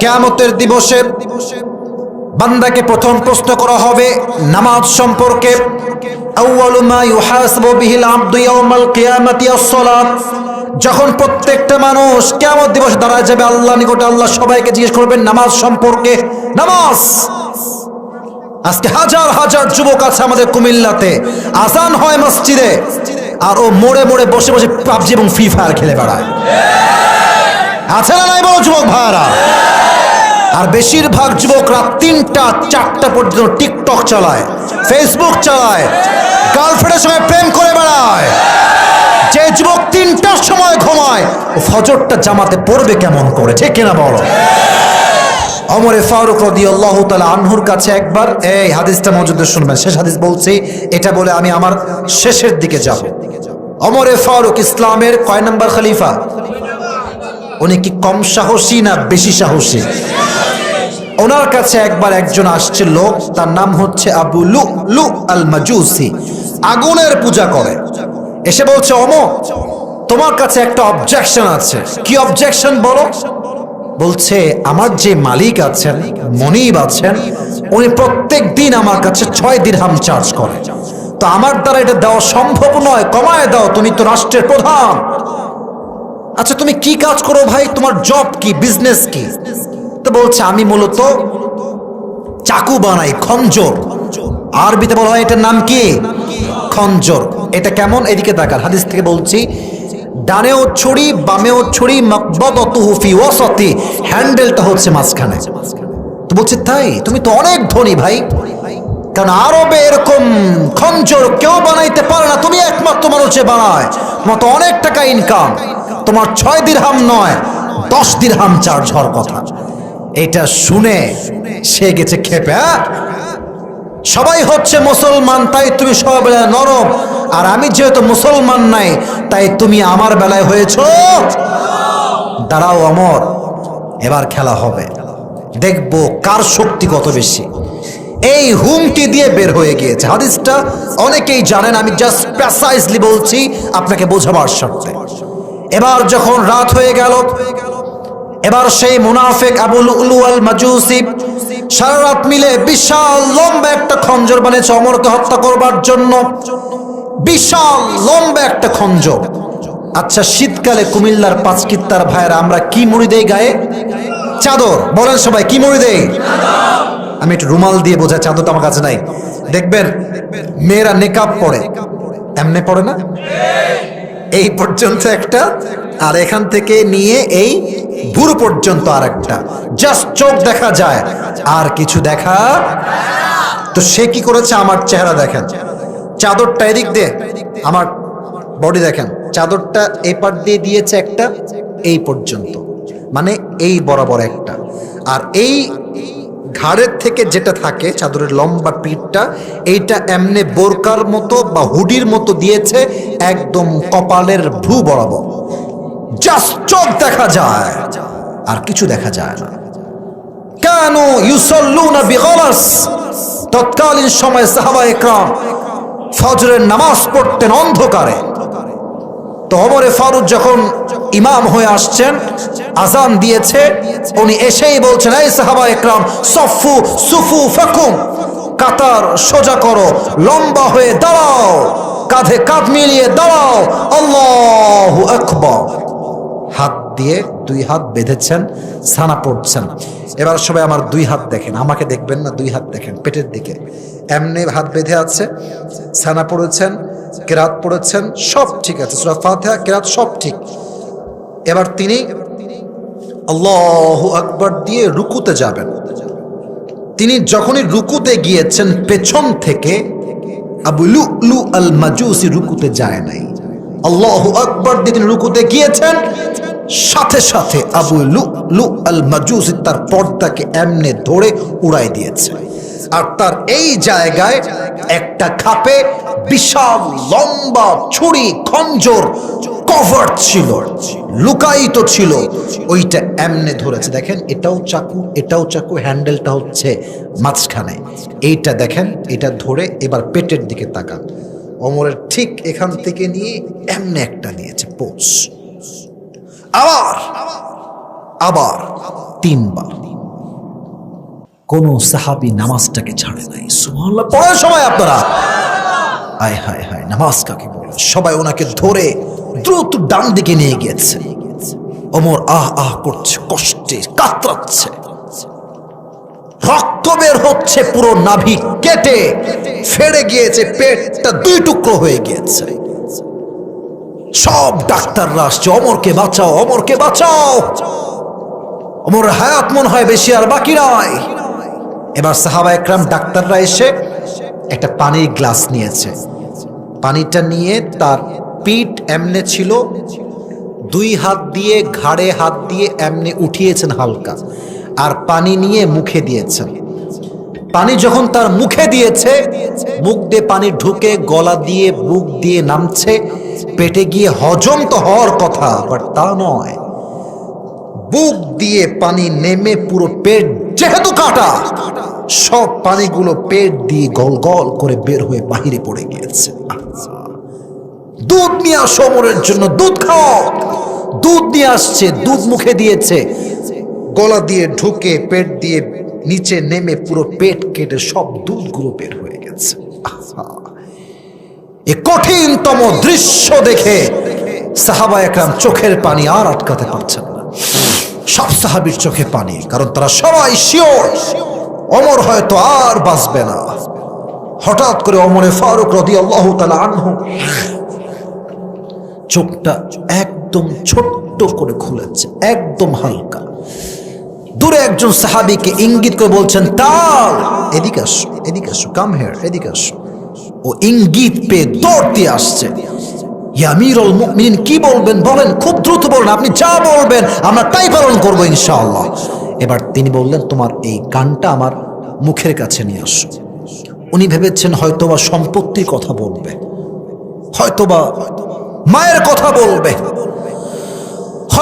কেয়ামতের দিবসে বান্দাকে প্রথম প্রশ্ন করা হবে নামাজ সম্পর্কে। যখন প্রত্যেকটা মানুষ কেমন দিবস দাঁড়ায় যাবে আল্লাহ নিকটে, আল্লাহ সবাইকে জিজ্ঞেস করবেন, নামাজ সম্পর্কে। নামাজ! আজকে হাজার হাজার যুবক আছে আমাদের কুমিল্লাতে। আজান হয় মসজিদে, আর ও মোড়ে মোড়ে বসে বসে পাবজি এবং ফ্রি ফায়ার খেলে বেড়ায়। আছে না নাই বলো যুবক ভাইরা আর বেশিরভাগ যুবক রাত তিনটা, চারটা পর্যন্ত টিকটক চালায় ফেসবুক চালায় গার্লফ্রেন্ডের সঙ্গে প্রেম করে বেড়ায়। যে যুবক তিনটার সময় ঘুমায় ফজরটা জামাতে পড়বে কেমন করে, ঠিক কিনা বলো? অমরে ফারুক রদি আল্লাহ তালা আনহুর কাছে একবার, এই হাদিসটা মজুদের শুনবেন, শেষ হাদিস বলছি, এটা বলে আমি আমার শেষের দিকে যাব। অমরে ফারুক ইসলামের কয় নম্বর খলিফা? উনি কি কম সাহসী না বেশি সাহসী? ওনার কাছে একবার একজন আসছে লোক, তার নাম হচ্ছে আবু লু লু আল মাজুসি আগুনের পূজা করে। এসে বলছে অম তোমার কাছে একটা অবজেকশন আছে। কি অবজেকশন বলো? বলছে, আমার যে মালিক আছেন, মনিব আছেন, উনি প্রত্যেক দিন আমার কাছে ছয় দিরহাম চার্জ করে। তো আমার দ্বারা এটা দেওয়া সম্ভব নয়, কমায় দাও, তুমি তো রাষ্ট্রের প্রধান। আচ্ছা তুমি কি কাজ করো ভাই? তোমার জব কি? বিজনেস কি? তো বলছে, আমি মূলত চাকু বানাই, খঞ্জর। আরবিতে বলা হয়, এটার নাম কি? খঞ্জর। এটা কেমন? এদিকে দেখার হাদিস থেকে বলছি, ডানেও ছড়ি বামেও ছড়ি মকবদতুহুফি ওয়াসতি। হ্যান্ডেলটা হচ্ছে মাঝখানে। তো বলছে, তাই? তুমি তো অনেক ধনী ভাই। কারণ আরবে এরকম খঞ্জর কেউ বানাইতে পারে না। তুমি একমাত্র মানুষে বানায়। তোমার তো অনেক টাকা ইনকাম তোমার ছয় দিরহাম নয়, দশ দিরহাম চার্জ হওয়ার কথা। এটা শুনে সে গেছে খেপে? সবাই হচ্ছে মুসলমান, তাই তুমি বেলায় নরম। আর আমি যেহেতু মুসলমান নাই, তাই তুমি আমার বেলায় হয়েছ। দাঁড়াও অমর, এবার খেলা হবে। দেখব কার শক্তি কত বেশি। এই হুমকি দিয়ে বের হয়ে গিয়েছে। হাদিসটা অনেকেই জানেন, আমি জাস্ট প্রেসাইজলি বলছি আপনাকে বোঝাবার স্বার্থে এবার যখন রাত হয়ে গেল এবার সেই মুনাফেক আবুল উলু আল মাজুসি সারা রাত মিলে বিশাল লম্বা একটা খঞ্জর বানিয়েছে অমরকে হত্যা করবার জন্য। বিশাল লম্বা একটা খঞ্জর। আচ্ছা শীতকালে কুমিল্লার পাঁচ কিত্তার ভাইয়েরা, আমরা কি মুড়ি দেই গায়ে? চাদর। বলেন সবাই, কি মুড়ি দেই? আমি একটু রুমাল দিয়ে বোঝাই চাদর তো আমার কাছে নাই। দেখবেন, মেয়েরা নেকাব পরে। এমনে পড়ে না? এই পর্যন্ত একটা আর এখান থেকে নিয়ে এই ভুরু পর্যন্ত আর একটা জাস্ট চোখ দেখা যায়, আর কিছু দেখা তো সে কি করেছে? আমার চেহারা দেখেন। চাদরটা এদিক দিয়ে, আমার বডি দেখেন। চাদরটা এই পার দিয়ে দিয়েছে একটা, এই পর্যন্ত। মানে এই বরাবর একটা। আর এই ঘাড়ের থেকে যেটা থাকে, চাদরের লম্বা পিঠটা, এইটা এমনে বোরকার মতো বা হুডির মতো দিয়েছে, একদম কপালের ভ্রু বরাবর। জাস্ট চোখ দেখা যায়। আর কিছু দেখা যায় না। কেন ইউসল্লুনা বিগলাস? তৎকালীন সময় সাহাবা একরাম ফজরের নামাজ পড়তেন অন্ধকারে। তো অমরে ফারুক যখন ইমাম হয়ে আসছেন, আজান দিয়েছে, উনি এসেই বলছেন, এই সাহাবা একরাম, সফু, সুফু, ফাকুম, কাতার সোজা করো, লম্বা হয়ে দাঁড়াও, কাঁধে কাঁধ মিলিয়ে দাঁড়াও, আল্লাহু আকবার। দিয়ে দুই হাত বেঁধেছেন সানা পড়ছেন। এবার সবাই আমার দুই হাত দেখেন, আমাকে দেখবেন না, দুই হাত দেখেন, পেটের দিকে। এমনি হাত বেঁধে আছে সানা পড়েছেন, কেরাত পড়েছেন, সব ঠিক আছে, সুরা ফাতিহা, কেরাত সব ঠিক। এবার তিনি আল্লাহ আকবর দিয়ে রুকুতে যাবেন। তিনি যখনই রুকুতে গিয়েছেন, পেছন থেকে আবু লু আল মাজুসি রুকুতে যায় নাই। আল্লাহ আকবর দিয়ে তিনি রুকুতে গিয়েছেন সাথে সাথে আবু লু লু আল মাজুসি তার পর্দাকে এমনে ধরে উড়াই দিয়েছে। আর তার এই জায়গায় একটা খাপে বিশাল লম্বা ছুরি খঞ্জর কভার ছিল, লুকায়িত ছিল। ওইটা এমনে ধরেছে। দেখেন, এটাও চাকু এটাও চাকু, হ্যান্ডেলটা হচ্ছে মাঝখানে। এইটা দেখেন, এটা ধরে এবার পেটের দিকে তাকান। অমরের ঠিক এখান থেকে নিয়ে এমনে একটা নিয়েছে পোষ আবার আবার, তিনবার। কোন সাহাবি নামাজটাকে ছাড়ে নাই। সুবহানাল্লাহ, পড়ার সময় আপনারা আয় হায় হায়, নামাজ কাকে বলে? সবাই ওনাকে ধরে দ্রুত ডান দিকে নিয়ে গিয়েছে। ওমর আহ আহ করছে, কষ্টে কাতরাচ্ছে। রক্ত বের হচ্ছে পুরো নাভি কেটে, ফেড়ে গিয়েছে, পেটটা দুই টুকরো হয়ে গিয়েছে। সব ডাক্তাররা আসছে, অমরকে বাঁচাও অমরকে বাঁচাও। অমর হায়াত মন হয় বেশি আর বাকি নয়। এবার সাহাবা একরাম ডাক্তাররা এসে একটা পানির গ্লাস নিয়েছে। পানিটা নিয়ে তার পিঠ এমনে ছিল, দুই হাত দিয়ে, ঘাড়ে হাত দিয়ে এমনি উঠিয়েছেন হালকা, আর পানি নিয়ে মুখে দিয়েছেন। পানি যখন তার মুখে দিয়েছে, মুখ দিয়ে পানি ঢুকে গলা দিয়ে, বুক দিয়ে নামছে, পেটে গিয়ে হজম তো হওয়ার কথা বাট তা নয়। বুক দিয়ে পানি নেমে পুরো পেট যেহেতু কাটা, সব পানিগুলো পেট দিয়ে গল গল করে বের হয়ে বাহিরে পড়ে গিয়েছে। দুধ নিয়ে আসো ওমরের জন্য, দুধ খাও। দুধ নিয়ে আসছে, দুধ মুখে দিয়েছে। গলা দিয়ে ঢুকে পেট দিয়ে নিচে নেমে পুরো পেট কেটে সব দুধগুলো বের হয়ে গেছে। এ কঠিনতম দৃশ্য দেখে সাহাবা একরাম চোখের পানি আর আটকাতে পারছেন না। সব সাহাবির চোখে পানি, কারণ তারা সবাই শিওর, অমর হয়তো আর বাঁচবে না। হঠাৎ করে অমরে ফারুক রদি আল্লাহ তালা আনহু চোখটা একদম ছোট্ট করে খুলেছে, একদম হালকা। দূরে একজন সাহাবিকে ইঙ্গিত করে বলছেন, তাল, এদিকে আসো এদিকে আসো কাম হেয়ার এদিকে আসো। ও ইঙ্গিত পেয়ে দৌড় দিয়ে আসছে। ইয়ামিরুল মুমিনিন, কি বলবেন? বলেন, খুব দ্রুত বলেন, আপনি যা বলবেন, আমরা তাই পালন করব ইনশাআল্লাহ। এবার তিনি বললেন, তোমার এই গানটা আমার মুখের কাছে নিয়ে আসো। উনি ভেবেছেন, হয়তোবা সম্পত্তির কথা বলবে, হয়তোবা মায়ের কথা বলবে।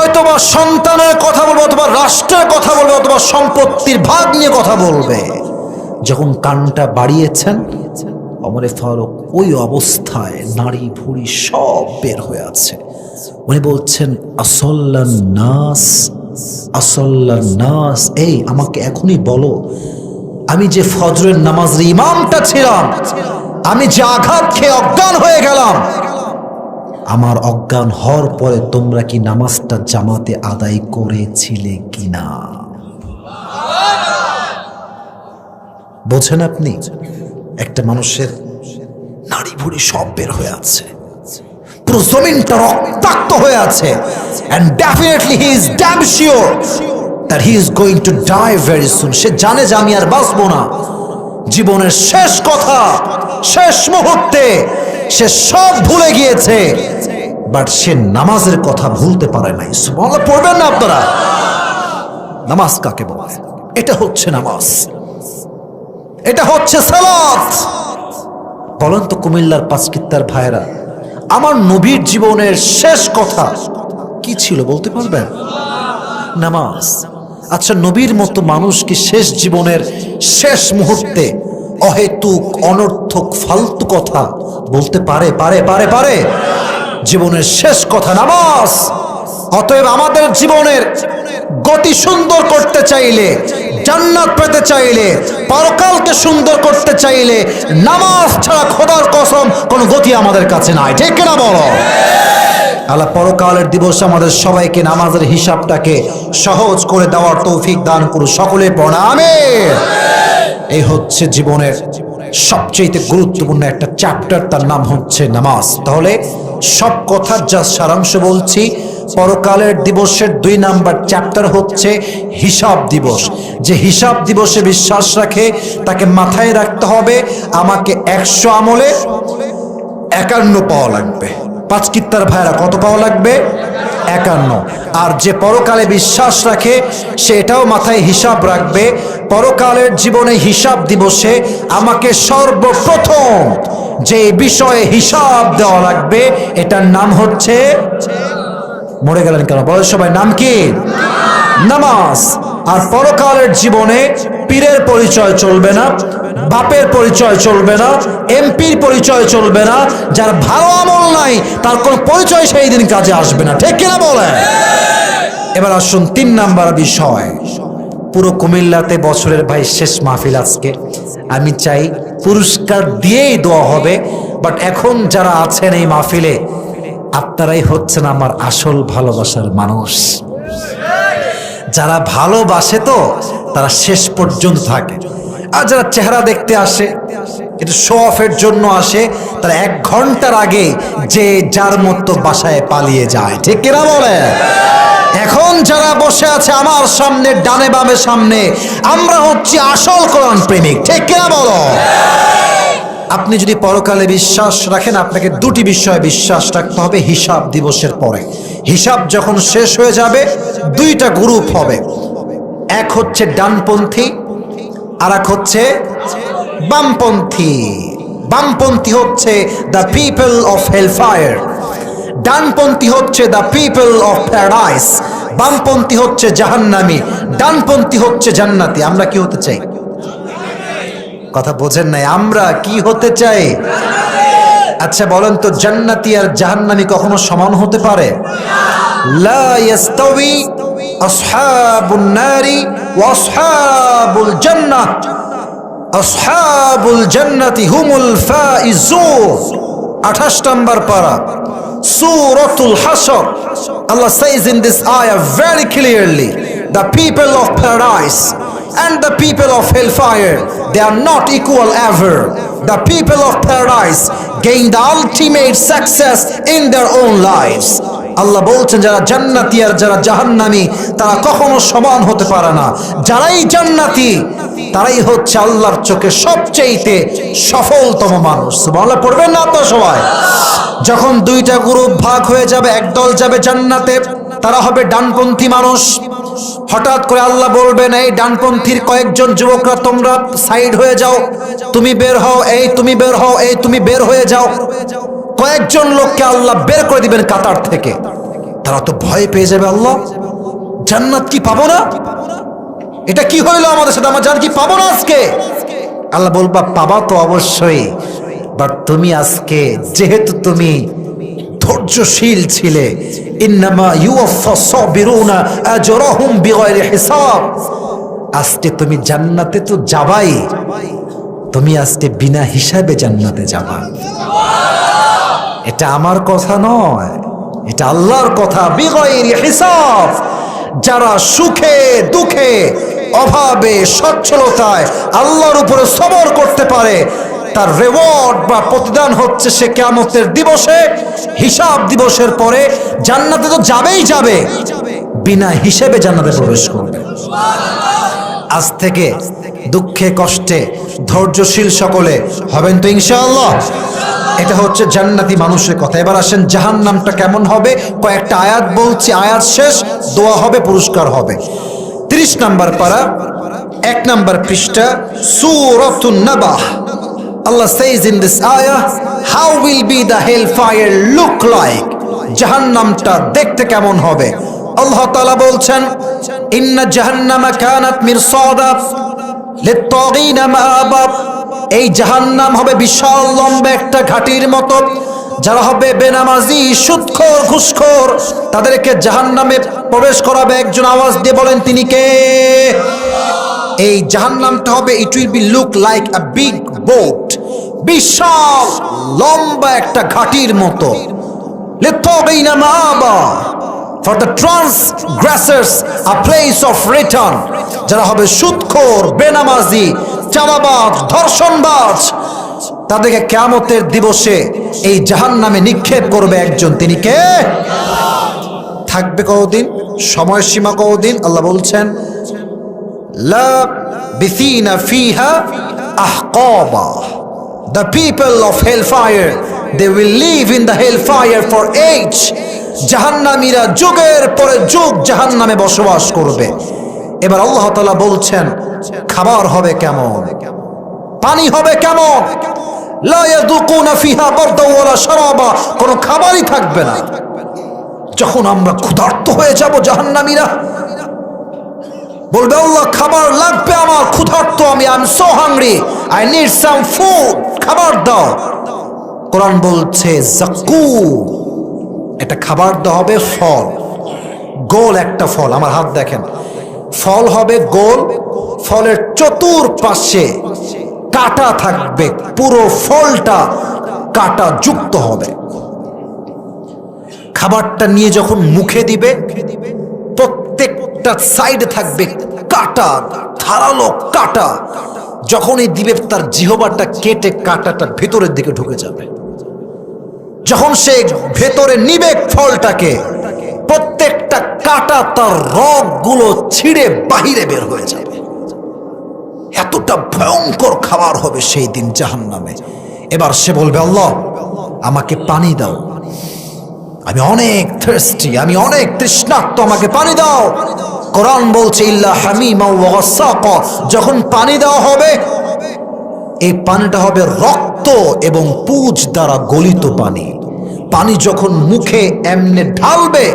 হয়তোবা সন্তানের কথা বলবে, অথবা রাষ্ট্রের কথা বলবে, অথবা সম্পত্তির ভাগ নিয়ে কথা বলবে। যখন কানটা বাড়িয়েছেন, অমরে ফারুক ওই অবস্থায় নারী ভুড়ি সব বের হয়ে আছে। উনি বলছেন আসল্লান নাস আসল্লান নাস, এই আমাকে এখনই বলো, আমি যে ফজরের নামাজের ইমামটা ছিলাম, আমি যে আঘাত খেয়ে অজ্ঞান হয়ে গেলাম আমার অজ্ঞান হওয়ার পরে তোমরা কি নামাজটা জামাতে আদায় করেছিলে কিনা? বোঝেন আপনি, একটা মানুষের নাড়ি ভুড়ি সব বের হয়ে আছে। পুরো জমিনটা রক্তাক্ত হয়ে আছে। And definitely he is damn sure that he is going to die very soon সে জানে যে আমি আর বাঁচবো না। জীবনের শেষ কথা, শেষ মুহূর্তে সে সব ভুলে গিয়েছে। বাট সে নামাজের কথা ভুলতে পারে নাই। পড়বেন না আপনারা। নামাজ কাকে বলে? এটা হচ্ছে নামাজ। এটা হচ্ছে সালাত। বলেন তো কুমিল্লার পাঁচকিত্তার ভাইরা আমার নবীর জীবনের শেষ কথা কি ছিল বলতে পারবেন? নামাজ। আচ্ছা নবীর মতো মানুষ কি শেষ জীবনের শেষ মুহূর্তে অহেতুক, অনর্থক, ফালতু কথা বলতে পারে পারে পারে পারে। জীবনের শেষ কথা নামাজ। অতএব আমাদের জীবনের গতি সুন্দর করতে চাইলে, জান্নাত পেতে চাইলে, পরকালকে সুন্দর করতে চাইলে, নামাজ ছাড়া খোদার কসম কোনো গতি আমাদের কাছে নাই। ঠিক কিনা বলো? আল্লাহ পরকালের দিবস আমাদের সবাইকে নামাজের হিসাবটাকে সহজ করে দেওয়ার তৌফিক দান করু সকলে প্রণামে এই হচ্ছে জীবনের সবচেয়ে গুরুত্বপূর্ণ একটা চ্যাপ্টার তার নাম হচ্ছে নামাজ। তাহলে সব কথার যা সারাংশ বলছি, পরকালের দিবসের দুই নাম্বার চ্যাপ্টার হচ্ছে হিসাব দিবস। যে হিসাব দিবসে বিশ্বাস রাখে, তাকে মাথায় রাখতে হবে, আমাকে একশো আমলে একান্ন পাওয়া লাগবে। পাঁচ কিত্তার ভাইরা কত পাওয়া লাগবে? একান্ন। আর যে পরকালে বিশ্বাস রাখে, সে এটাও মাথায় হিসাব রাখবে, পরকালের জীবনে হিসাব দিবসে আমাকে সর্বপ্রথম যে বিষয়ে হিসাব দেওয়া লাগবে, এটার নাম হচ্ছে মরে গেলেন কেন? বলে সবাই, নাম কি? নামাজ। আর পরকালের জীবনে পীরের পরিচয় চলবে না, বাপের পরিচয় চলবে না, এমপির পরিচয় চলবে না, যার ভালো আমল নাই, তার কোনো পরিচয় সেই দিন কাজে আসবে না। ঠিক কিনা বলে এবার আসুন তিন নাম্বার বিষয়। পুরো কুমিল্লাতে বছরের ভাই শেষ মাহফিল আজকে। আমি চাই পুরস্কার দিয়েই দেওয়া হবে, বাট এখন যারা আছেন এই মাহফিলে, আপনারাই হচ্ছেন আমার আসল ভালোবাসার মানুষ। যারা ভালোবাসে তো, তারা শেষ পর্যন্ত থাকে। আর যারা চেহারা দেখতে আসে একটু শো অফের জন্য আসে, তারা এক ঘণ্টার আগে যে যার মতো বাসায় পালিয়ে যায়। ঠিক কিনা বলে? এখন যারা বসে আছে আমার সামনে, ডানে বামে সামনে, আমরা হচ্ছি আসল কোরআন প্রেমিক। ঠিক কিনা বলো? আপনি যদি পরকালে বিশ্বাস রাখেন, আপনাকে দুটি বিষয়ে বিশ্বাস রাখতে হবে, হিসাব দিবসের পরে। হিসাব যখন শেষ হয়ে যাবে দুইটা গ্রুপ হবে। এক হচ্ছে ডানপন্থী আর এক হচ্ছে বামপন্থী। বামপন্থী হচ্ছে দ্য পিপল অফ হেলফায়ার ডানপন্থী হচ্ছে দ্য পিপল অফ প্যারাডাইস বামপন্থী হচ্ছে জাহান্নামি। ডানপন্থী হচ্ছে জান্নাতি। আমরা কি হতে চাই? কথা বোঝেন নাই। আমরা কি হতে চাই? আচ্ছা বলেন তো, জান্নাতি আর জাহান্নামি কখনো সমান হতে পারে? লা ইয়াস্তাওয়ি আসহাবুন নারি ওয়া আসহাবুল জান্নাহ আসহাবুল জান্নাতি হুমুল ফাইজুন 28 নম্বর পারা সূরাতুল হাশর Allah says in this ayah very clearly the people of paradise and the people of hellfire they are not equal ever the people of paradise gain the ultimate success in their own lives আল্লাহ বলছেন, যারা জান্নাতি আর যারা জাহান্নামী, তারা কখনো সমান হতে পারে না। যারাই জান্নাতি, তারাই হচ্ছে আল্লাহর চোখে সবচেয়েতে সফলতম মানুষ। সুবহানাল্লাহ, পড়বেন না তো সবাই? যখন দুইটা গ্রুপ ভাগ হয়ে যাবে, একদল যাবে জান্নাতে, তারা হবে ডানপন্থী মানুষ। হঠাৎ করে আল্লাহ বলবেন, এই ডানপন্থীর কয়েকজন যুবকরা, তোমরা সাইড হয়ে যাও। তুমি বের হও, এই তুমি বের হও, এই তুমি বের হয়ে যাও। কয়েকজন লোককে আল্লাহ বের করে দিবেন কাতার থেকে। তারা তো ভয় পেয়ে যাবে আল্লাহ। জান্নাত কি পাবো না? এটা কি হইল আমাদের সাথে? আমার জান কি পাবো না আজকে? আল্লাহ বলবা, পাবা তো অবশ্যই বাট তুমি আজকে যেহেতু তুমি ধৈর্যশীল ছিলে, ইন্নামা ইউফা সাবিরুনা আজরাহুম বিগাইরি হিসাব। আজকে তুমি জান্নাতে তো যাবাই। তুমি আজকে বিনা হিসাবে জান্নাতে যাবা। এটা আমার কথা নয়। এটা আল্লাহর কথা। বিগয়ের হিসাব। যারা সুখে, দুঃখে, অভাবে, সচ্ছলতায় আল্লাহর উপরে সবর করতে পারে, তার রেওয়ার্ড বা প্রতিদান হচ্ছে সে কেমতের দিবসে, হিসাব দিবসের পরে জান্নাতে তো যাবেই যাবে। বিনা হিসেবে জান্নাতে প্রবেশ করবে। আজ থেকে দুঃখে, কষ্টে, ধৈর্যশীল সকলে হবেন তো ইনশাআল্লাহ। এটা হচ্ছে জান্নাতি মানুষের কথা। এবার আসেন জাহান নামটা কেমন হবে? কয়েকটা আয়াত বলছি, আয়াত শেষ, দোয়া হবে, পুরস্কার হবে। তিরিশ নাম্বার পারা, এক নাম্বার পৃষ্ঠা, সুরতুন নাবাহ। Allah says in this ayah how will be the hellfire look like? জাহান্নামটা দেখতে কেমন হবে? আল্লাহ তাআলা বলছেন, ইন্না জাহান্নামা কানাত মিরসাদা লিত্তাগিনা মাআবা এই জাহান্নাম হবে বিশাল লম্বা একটা ঘাটির মতো। যারা হবে বেনামাজি সুদখোর ঘুষখোর, তাদেরকে জাহান্নামে প্রবেশ করাবে। একজন আওয়াজ দিয়ে বলেন, তিনি কে? এই জাহান্নামটা হবে it will be look like a big boat বিশাল, লম্বা একটা ঘাটির মতো। For the transgressors a place of return যারা হবে সুদখোর বেনামাজি চাঁদাবাজ, ধর্ষণবাজ। তাদেরকে কেয়ামতের দিবসে এই জাহান নামে নিক্ষেপ করবে একজন। তিনি কে? থাকবে কতদিন? সময়সীমা কতদিন? আল্লাহ বলছেন will যুগের পরে যুগ জাহান্নামে বসবাস করবে। এবার আল্লাহ তালা বলছেন, খাবার হবে কেমন? পানি হবে কেমন? কোনো খাবারই থাকবে না। যখন আমরা ক্ষুধার্ত হয়ে যাব জাহান্নামীরা, বলবে, আল্লাহ, খাবার লাগবে আমার, ক্ষুধার্ত আমি I am so hungry I need some food খাবার দাও। কোরআন বলছে, জাকু এটা খাবার দেওয়া হবে ফল, গোল একটা ফল। আমার হাত দেখেন ফল হবে গোল, ফলের চতুর পাশে কাটা থাকবে, পুরো ফলটা কাটা যুক্ত হবে। খাবারটা নিয়ে যখন মুখে দিবে, প্রত্যেকটা সাইডে থাকবে কাটা, ধারালো কাটা। যখনই দিবে, তার জিহবারটা কেটে কাটাটা ভেতরের দিকে ঢুকে যাবে। যখন সে ভেতরে নিবে ফলটাকে প্রত্যেকটা কাটা তার রগগুলো ছিঁড়ে বাহিরে বের হয়ে যাবে। এতটা ভয়ঙ্কর খাবার হবে সেই দিন জাহান নামে এবার সে বলবে, আল্লাহ, আমাকে পানি দাও। আমি অনেক থার্স্টি আমি অনেক তৃষ্ণার্ত, আমাকে পানি দাও। কোরআন বলছে, ইল্লা হামিমা যখন পানি দেওয়া হবে, এই পানিটা হবে রক্ত এবং পুজ দ্বারা গলিত পানি। পানি যখন মুখে এমনে ঢালবে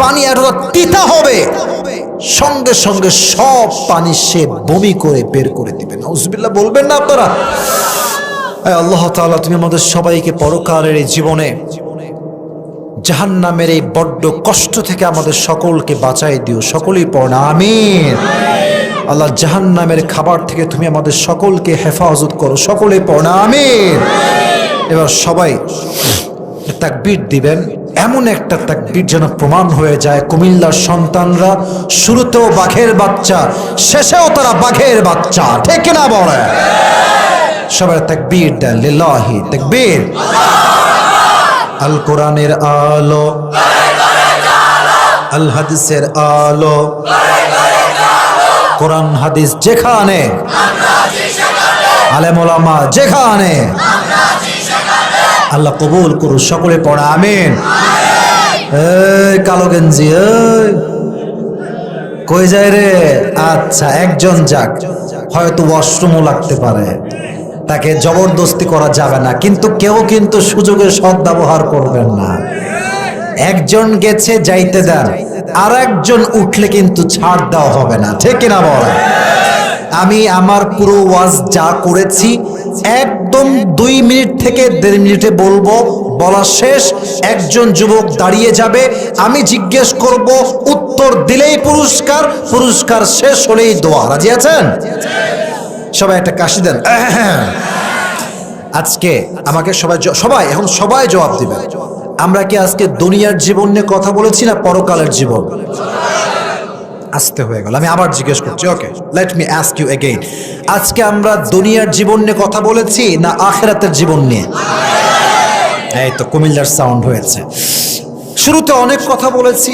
পানি এতটা তিতা হবে। সঙ্গে সঙ্গে সব পানি সে বমি করে বের করে দিবে। নজবিল্লা বলবেন না আপনারা? আল্লাহ তাআলা, তুমি আমাদের সবাইকে পরকালের এই জীবনে, জাহান্নামের এই বড্ড কষ্ট থেকে আমাদের সকলকে বাঁচাই দিও, সকলেই পড়না আমিন। আল্লাহ জাহান্নামের খাবার থেকে তুমি আমাদের সকলকে হেফাজত করো, সকলেই পড়না আমিন। এবার সবাই তাকবীর দিবেন। এমন একটা তাকবীর যেন প্রমাণ হয়ে যায়। কুমিল্লার সন্তানরা শুরুতেও বাঘের বাচ্চা, শেষেও তারা বাঘের বাচ্চা। ঠিক না বলে? সবাই তাকবীর দেন লিল্লাহি, তাকবীর। আল কোরআনের আলো আল হাদিসের আলো, কোরআন, হাদিস যেখানে আলেমোলামা যেখানে আল্লাহ কবুল করু সকলে পড়া, আমিন। এই কালো গেঞ্জি কই যায় রে? আচ্ছা একজন যাক, হয়তো ওয়াশরুমও লাগতে পারে। তাকে জবরদস্তি করা যাবে না, কিন্তু কেউ কিন্তু সুযোগের সদ্ব্যবহার করবেন না। একজন গেছে, যাইতে দেন। আর একজন উঠলে কিন্তু ছাড় দেওয়া হবে না, ঠিক কিনা বল? আমি আমার পুরো ওয়াজ যা করেছি, একদম দুই মিনিট থেকে দেড় মিনিটে বলব, বলা শেষ। একজন যুবক দাঁড়িয়ে যাবে, আমি জিজ্ঞেস করব, উত্তর দিলেই পুরস্কার পুরস্কার শেষ হলেই দোয়া। রাজি আছেন? সবাই একটা কাশি দেন। আজকে আমাকে সবাই সবাই, এখন সবাই জবাব দিবেন। আমরা কি আজকে দুনিয়ার জীবন নিয়ে কথা বলেছি না পরকালের জীবন? আসতে হয়ে গেল। আমি আবার জিজ্ঞেস করছি okay let me ask you again আজকে আমরা দুনিয়ার জীবন নিয়ে কথা বলেছি না আখেরাতের জীবন নিয়ে? এই তো কুমিল্লার সাউন্ড হয়েছে। শুরুতে অনেক কথা বলেছি,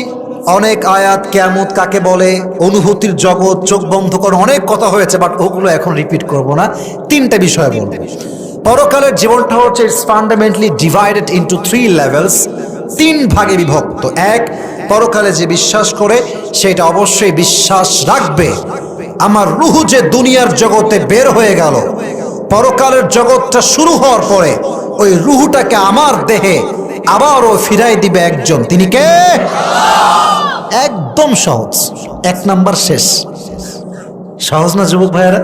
অনেক আয়াত কেয়ামত কাকে বলে, অনুভূতির জগৎ, চোখ বন্ধ করে অনেক কথা হয়েছে বাট ওগুলো এখন রিপিট করব না। তিনটা বিষয় বলব। পরকালের জীবনটা হচ্ছে it's fundamentally divided into three levels তিন ভাগে বিভক্ত। এক পরকালে যে বিশ্বাস করে, সেটা অবশ্যই বিশ্বাস রাখবে। আমার রুহু যে দুনিয়ার জগতে বের হয়ে গেল, পরকালের জগৎটা শুরু হওয়ার পরে ওই রুহুটাকে আমার দেহে আবারও ফিরাই দিবে একজন। তিনি কে? একদম সহজ। এক নাম্বার শেষ। সহজ না, যুবক ভাইয়েরা?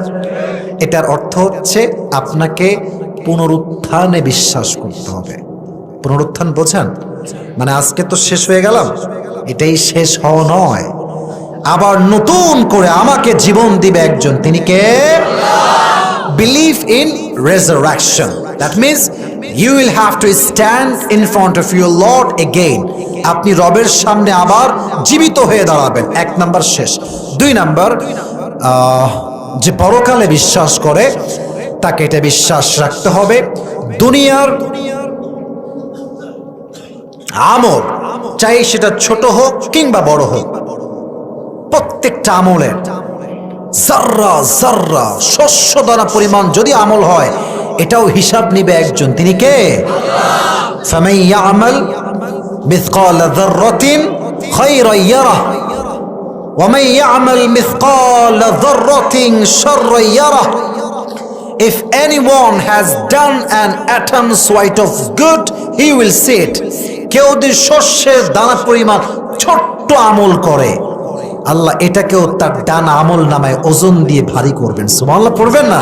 এটার অর্থ হচ্ছে আপনাকে পুনরুত্থানে বিশ্বাস করতে হবে। পুনরুত্থান বোঝান? মানে আজকে তো শেষ হয়ে গেলাম। এটাই শেষ হওয়া নয়। আবার নতুন করে আমাকে জীবন দিবে একজন। তিনি কে? Believe in resurrection. That means you will have to stand in front of your Lord again. আপনি রবের সামনে আবার জীবিত হয়ে দাঁড়াবেন। এক নাম্বার শেষ। দুই নাম্বার যে পরকালে বিশ্বাস করে, তাকে এটা বিশ্বাস রাখতে হবে। দুনিয়ার আমল চাই সেটা ছোট হোক কিংবা বড় হোক প্রত্যেকটা আমলের জাররা জাররা শস্য দানা পরিমাণ যদি আমল হয় এটাও হিসাব নিবে একজন তিনি কে ফামান ইয়ামাল মিসকাল যাররাতিন খায়রান ইয়ারা ومن يعمل مثقال ذرة شرا يره If anyone has done an atom's weight of good, he will see it. কেউ যদি শস্যের দানা পরিমাণ ছোট্ট আমল করে আল্লাহ এটাকেও তার ডান আমল নামায় ওজন দিয়ে ভারী করবেন। সুমাল্লাহ পড়বেন না?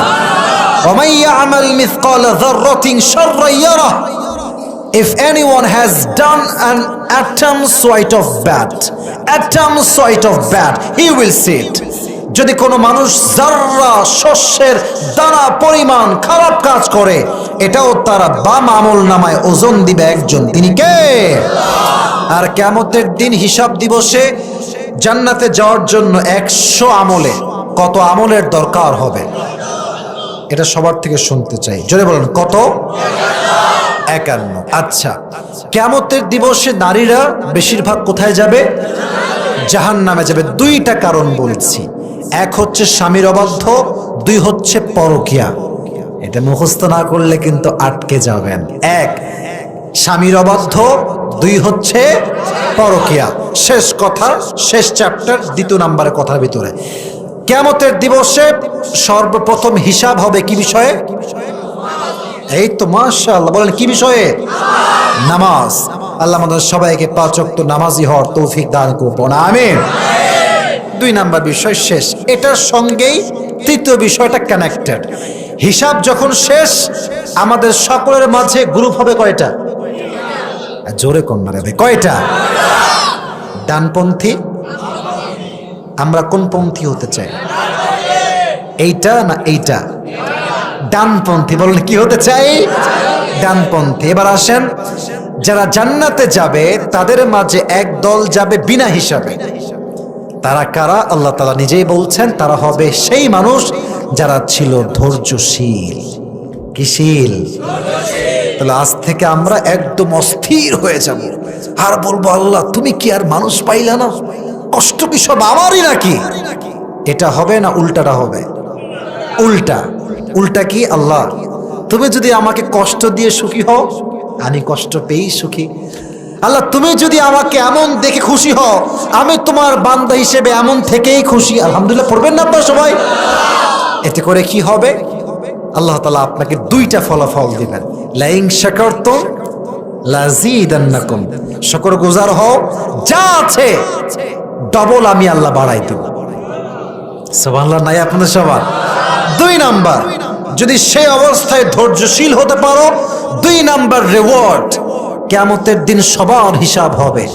If anyone has done an atom sight of bad, atom sight of bad, he will see it. যদি কোনো মানুষ জাররা শস্যের দানা পরিমাণ খারাপ কাজ করে, এটাও তারা বাম আমল নামায় ওজন দিবে একজন। তিনি কে? আর কেমতের দিন হিসাব দিবসে জান্নাতে যাওয়ার জন্য একশো আমলে কত আমলের দরকার হবে? এটা সবার থেকে শুনতে চাই। জোরে বলেন, কত? একান্ন। আচ্ছা কেমতের দিবসে নারীরা বেশিরভাগ কোথায় যাবে? জাহান নামে যাবে। দুইটা কারণ বলছি। এক হচ্ছে স্বামীর অবাধ্য, দুই হচ্ছে পরকিয়া। এটা মুখস্থ না করলে কিন্তু আটকে যাবেন। এক, স্বামীর অবাধ্য, দুই হচ্ছে পরকিয়া। শেষ কথা, শেষ চ্যাপ্টার দ্বিতীয় নাম্বারের কথার ভিতরে। কেমতের দিবসে সর্বপ্রথম হিসাব হবে কি বিষয়ে? এই তো মাশাআল্লাহ, বলেন কি বিষয়ে? নামাজ। আল্লাহ আমাদের সবাইকে পাঁচ ওয়াক্ত নামাজি হওয়ার তৌফিক দান করব না আমিন। দুই নাম্বার বিষয় শেষ। এটার সঙ্গেই তৃতীয় বিষয়টা কানেক্টেড হিসাব যখন শেষ, আমাদের সকলের মাঝে গ্রুপ হবে কয়টা? জোরে কন মারে ভাই, কয়টা? ডানপন্থী? আমরা কোন পন্থী হতে চাই? এইটা না এইটা? ডানপন্থী বলেন কি হতে চাই? ডানপন্থী। এবার আসেন, যারা জান্নাতে যাবে, তাদের মাঝে এক দল যাবে বিনা হিসাবে। তারা কারা? আল্লাহ তালা নিজেই বলছেন, তারা হবে সেই মানুষ যারা ছিল ধৈর্যশীল। কিশীল তাহলে আজ থেকে আমরা একদম অস্থির হয়ে যাব। আর বলব, আল্লাহ, তুমি কি আর মানুষ পাইলা না? কষ্ট কি সব আমারই নাকি? এটা হবে না উল্টাটা হবে? উল্টা। উল্টা কি? আল্লাহ, তুমি যদি আমাকে কষ্ট দিয়ে সুখী হও, আমি কষ্ট পেয়েই সুখী। আল্লাহ, তুমি যদি আমাকে এমন দেখে খুশি হও, আমি তোমার বান্দা হিসেবে এমন থেকেই খুশি। আলহামদুলিল্লাহ, পড়বেন না আপনার সবাই? এতে করে কি হবে? আল্লাহ তালা আপনাকে দুইটা ফলাফল দিবেন। লাইং শাকারতুম লাজিদান্নাকুম শুকর গুজার হও, যা আছে ডবল আমি আল্লাহ বাড়াই দেব। সুবহানাল্লাহ, নাই আপনাদের সবার? দুই নাম্বার, যদি সেই অবস্থায় ধৈর্যশীল হতে পারো, দুই নাম্বার রেওয়ার্ড কেমতের দিন সবার হিসাব হবে।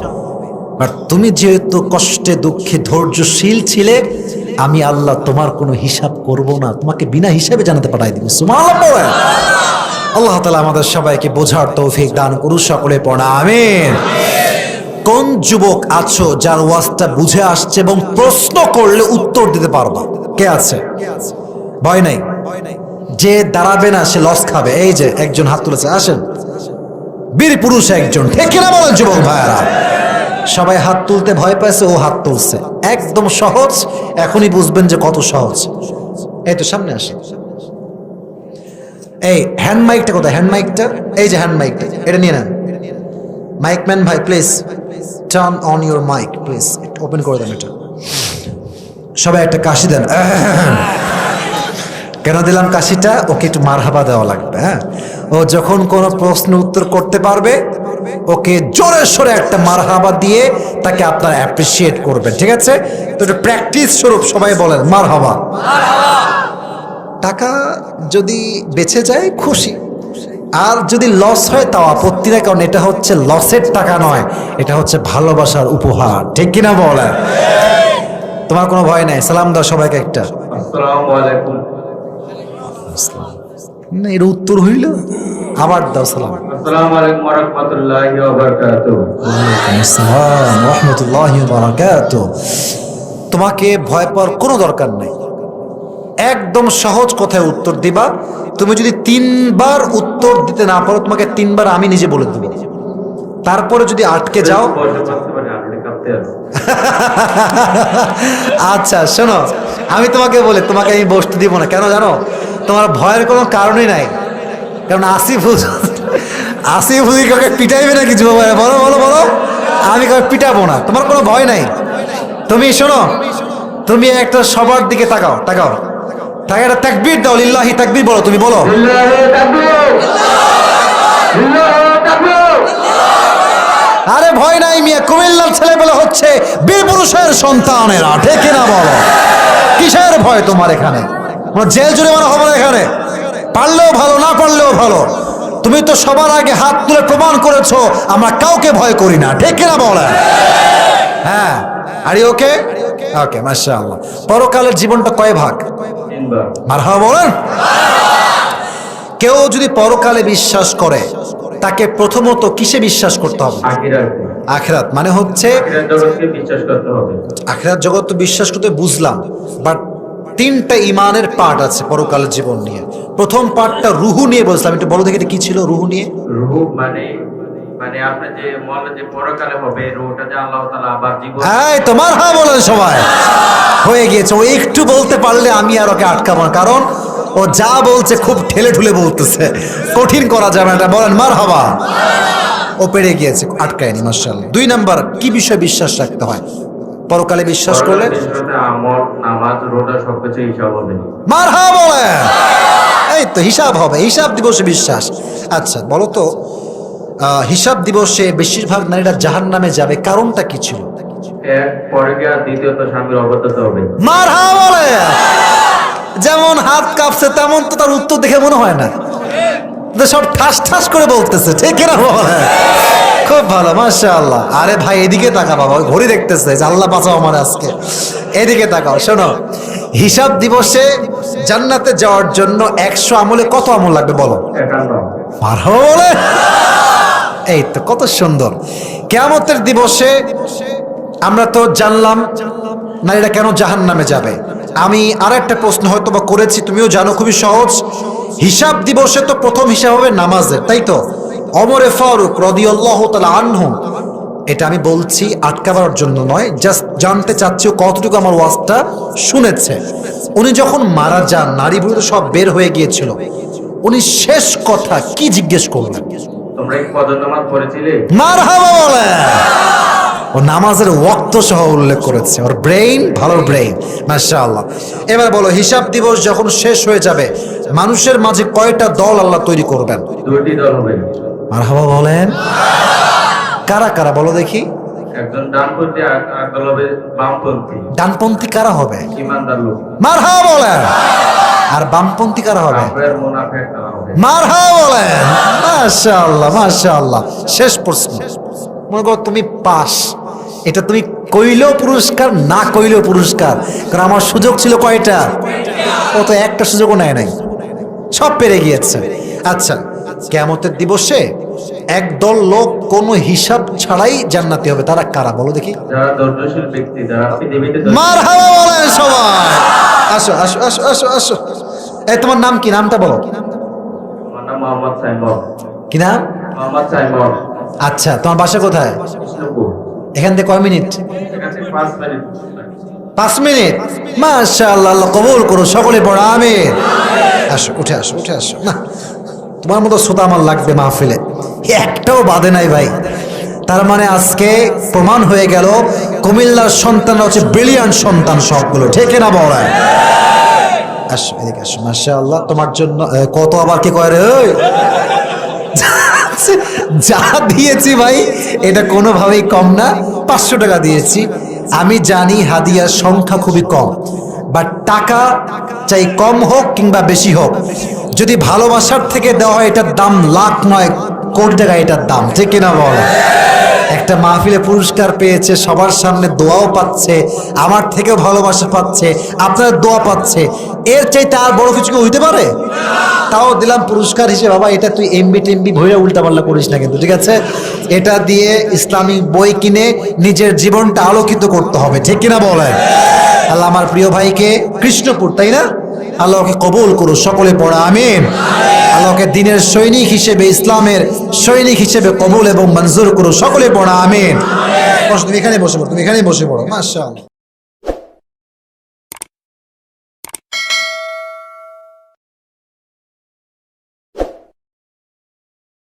আর তুমি যেহেতু কষ্টে, দুঃখে ধৈর্যশীল ছিলে, আমি আল্লাহ তোমার কোনো হিসাব করব না। তোমাকে বিনা হিসাবে জানাতে পাঠাই দিব। আল্লাহ তালা আমাদের সবাইকে বোঝার তৌফিক দান করু সকলে পড়া, আমিন। কোন যুবক আছো যার ওয়াজটা বুঝে আসছে এবং প্রশ্ন করলে উত্তর দিতে পারবা? কে আছে? ভয় নাই? যে দাঁড়াবে না, সে লস খাবে। এই যে, একজন হাত তুলেছে, আসেন। বীর পুরুষ একজন। ঠিক কিনা বলেন যুবক ভাইয়ারা? সবাই হাত তুলতে ভয় পাইছে, ও হাত তুলছে। একদম সহজ, এখনই বুঝবেন যে কত সহজ। এই তো সামনে আসে। এই হ্যান্ড মাইকটা কোথায়? হ্যান্ড মাইকটা এই যে হ্যান্ড মাইকটা এটা নিয়ে নেন। মাইকম্যান ভাই please turn on your mic please open করে দেন এটা। সবাই একটা কাশি দেন। কেন দিলাম কাশিটা? ওকে একটু মারহাবা দেওয়া লাগবে হ্যাঁ? ও যখন কোনো প্রশ্ন উত্তর করতে পারবে, ওকে জোরে সোরে একটা মারহাবা দিয়ে তাকে আপনারা অ্যাপ্রিসিয়েট করবেন, ঠিক আছে? তো এটা প্র্যাকটিস স্বরূপ সবাই বলেন, মারহাবা। টাকা যদি বেঁচে যায়, খুশি। আর যদি লস হয়, তাও আপত্তি নাই, কারণ এটা হচ্ছে লসের টাকা নয়, এটা হচ্ছে ভালোবাসার উপহার, ঠিক কিনা বলেন? তোমার কোনো ভয় নাই? সালাম দাও সবাইকে একটা। আসসালামু আলাইকুম। না এর উত্তর হইল আবার দাও সালাম। তোমাকে ভয় পাওয়ার কোনো দরকার নাই। একদম সহজ কথায় উত্তর দিবা। তুমি যদি তিনবার উত্তর দিতে না পারো তোমাকে তিনবার আমি নিজে বলে দেবো। তারপরে যদি আটকে যাও আছে। আচ্ছা শোনো আমি তোমাকে বলি তোমাকে আমি বসতে দিব না। কেন জানো? তোমার ভয়ের কোনো কারণই নাই। কারণ আসিফ আসিফ হুজুর কাউকে পিটাইবে না কিছু বলো বলো বলো। আমি কাউকে পিটাবো না। তোমার কোনো ভয় নাই? তুমি শোনো, তুমি একটা সবার দিকে তাকাও তাকাও। তাকে একটা তাকবীর দাও, লিল্লাহি তাকবীর বলো, তুমি বলো। আরে ভয় নাই মিয়া, কুমিল্লার ছেলেবেলা হচ্ছে বীর পুরুষের সন্তানেরা ঠিক না বলো। কিসের ভয় তোমার এখানে? কোনো জেল জুড়ে মানে হবে না এখানে। পারলেও ভালো না পারলেও ভালো। তুমি তো সবার আগে হাত তুলে প্রমাণ করেছ আমরা কাউকে ভয় করি না। ঠিক কিনা বলেন? হ্যাঁ। আরে ওকে? ওকে মাশাআল্লাহ। পরকালের জীবনটা কয় ভাগ? মারহাবা বলেন? কেউ যদি পরকালে বিশ্বাস করে তাকে প্রথমত কিসে বিশ্বাস করতে হবে? আখিরাতে। মানে হচ্ছে আখেরাত জগৎ তো বিশ্বাস করতে বুঝলাম বাট তিনটা ইমানের পার্ট আছে পরকালের জীবন নিয়ে। প্রথম পার্টটা রুহু নিয়ে বলছিলাম একটু বলো দেখি এটা কি ছিল রুহু নিয়ে? রূহ মানে মানে পরকালে তোমার হ্যাঁ বলেন সবাই। হয়ে গিয়েছে ও একটু বলতে পারলে আমি আর ওকে আটকাবো কারণ ও যা বলছে খুব ঠেলে ঠুলে বলতেছে। কঠিন করা যাবে না এটা বলেন মার হবা ও পেরে গিয়েছে আটকায়নি মার্শাল্লাহ দুই নাম্বার কি বিষয়ে বিশ্বাস রাখতে হয়? পরকালে বিশ্বাস করলে? এই তো হিসাব হবে হিসাব দিবসে বিশ্বাস। আচ্ছা বলো তো হিসাব দিবসে বেশিরভাগ নারীরা জাহান নামে যাবে কারণটা কি ছিল? যেমন হাত কাঁপছে তেমন তো তার উত্তর দেখে মনে হয় না। সব ঠাস ঠাস করে বলতেছে ঠিক না বলে খুব ভালো মাশা আল্লাহ আরে ভাই এদিকে তাকা বাবা ঘড়ি দেখতেছে যে আল্লাহ বাঁচাও আমার আজকে। এদিকে তাকাও শোনো। হিসাব দিবসে জান্নাতে যাওয়ার জন্য একশো আমলে কত আমল লাগবে বলো? এই তো কত সুন্দর। কেয়ামতের দিবসে আমরা তো জানলাম নারীরা কেন জাহান নামে যাবে? আমি আর একটা প্রশ্ন হয়তো বা করেছি তুমিও জানো খুবই সহজ। হিসাব দিবসে তো প্রথম হিসাব হবে নামাজের তাই তো? অমরে ফারুক রদিয়াল্লাহ তালা আনহু এটা আমি বলছি আটকাবার জন্য নয় জাস্ট জানতে চাচ্ছি কতটুকু আমার ওয়াজটা শুনেছে। উনি যখন মারা যান নারী পুরুষ সব বের হয়ে গিয়েছিল উনি শেষ কথা কি জিজ্ঞেস করলেন? তোমরা কি ফজর নামাজ পড়েছিলে মার হাবা বলে ও নামাজের ওয়াক্ত সহ উল্লেখ করেছে। ওর ব্রেইন ভালো ব্রেইন মাশাআল্লাহ। এবার বলো হিসাব দিবস যখন শেষ হয়ে যাবে মানুষের মাঝে কয়টা দল আল্লাহ তৈরি করবেন? দুইটি দল হবে। মার হাবা বলেন। কারা কারা বলো দেখি। একজন ডানপন্থী আর আর দল হবে বামপন্থী। ডানপন্থী কারা হবে? ইমানদার লোক। মার হাবা বলেন। আর বামপন্থী কারা হবে? কাফের মুনাফিক তারা মার হাবা বলেন। মাশাআল্লাহ মাশাআল্লাহ। শেষ প্রশ্ন। মনে করো তুমি পাস। এটা তুমি কইলেও পুরস্কার না কইলেও পুরস্কার। কারণ আমার সুযোগ ছিল কয়টা? ও তো একটা সুযোগও নেয় নাই। সব পেরে গিয়েছে। আচ্ছা কেমতের দিবসে একদল লোক কোনো হিসাব ছাড়াই জান্নাতি হবে। তারা কারা? বলো দেখি। সবাই। আসো আসো আসো আসো আসো। এই তোমার নাম কি? নামটা বলো। কি নাম? আচ্ছা তোমার বাসা কোথায়? এখান থেকে কয় মিনিট? পাঁচ মিনিট। মাশাআল্লাহ, আল্লাহ কবুল করো সকলে পড়ো আমি আসো, উঠে আসো উঠে আসো। না, তোমার মতো শ্রোতা আমার লাগবে মাহফিলে। একটাও বাদে নাই ভাই। তার মানে আজকে প্রমাণ হয়ে গেল, কুমিল্লার সন্তান হচ্ছে ব্রিলিয়ান্ট সন্তান সবগুলো। ঠিক না বলা আসো, এদিকে আসো। মাশাআল্লাহ, তোমার জন্য কত আবার কি কয় রে? ওই? যা দিয়েছি ভাই, এটা কোনোভাবেই কম না। পাঁচশো টাকা দিয়েছি। আমি জানি হাদিয়ার সংখ্যা খুবই কম বাট টাকা চাই কম হোক কিংবা বেশি হোক। যদি ভালোবাসার থেকে দেওয়া হয় এটার দাম লাখ নয় কোটি টাকা এটার দাম, ঠিক কিনা বল? একটা মাহফিলে পুরস্কার পেয়েছে, সবার সামনে দোয়াও পাচ্ছে, আমার থেকেও ভালোবাসা পাচ্ছে, আপনার দোয়া পাচ্ছে। এর চাইতে আর বড় কিছু কি হইতে পারে? তাও দিলাম পুরস্কার হিসেবে। বাবা, এটা তুই এমবি টেমবি ভইরা উল্টা পাল্লা করিস না কিন্তু, ঠিক আছে? এটা দিয়ে ইসলামিক বই কিনে নিজের জীবনটা আলোকিত করতে হবে, ঠিক কিনা বলেন? আল্লাহ আমার প্রিয় ভাইকে কৃষ্ণপুর, তাই না? আল্লাহকে কবুল করো সকলে পড়া, আমিন। আল্লাহকে দিনের সৈনিক হিসেবে, ইসলামের সৈনিক হিসেবে কবুল এবং মঞ্জুর করো সকলে পড়া, আমিন। তুমি এখানে বসে পড়ো, তুমি এখানেই বসে পড়ো, মাশাআল্লাহ।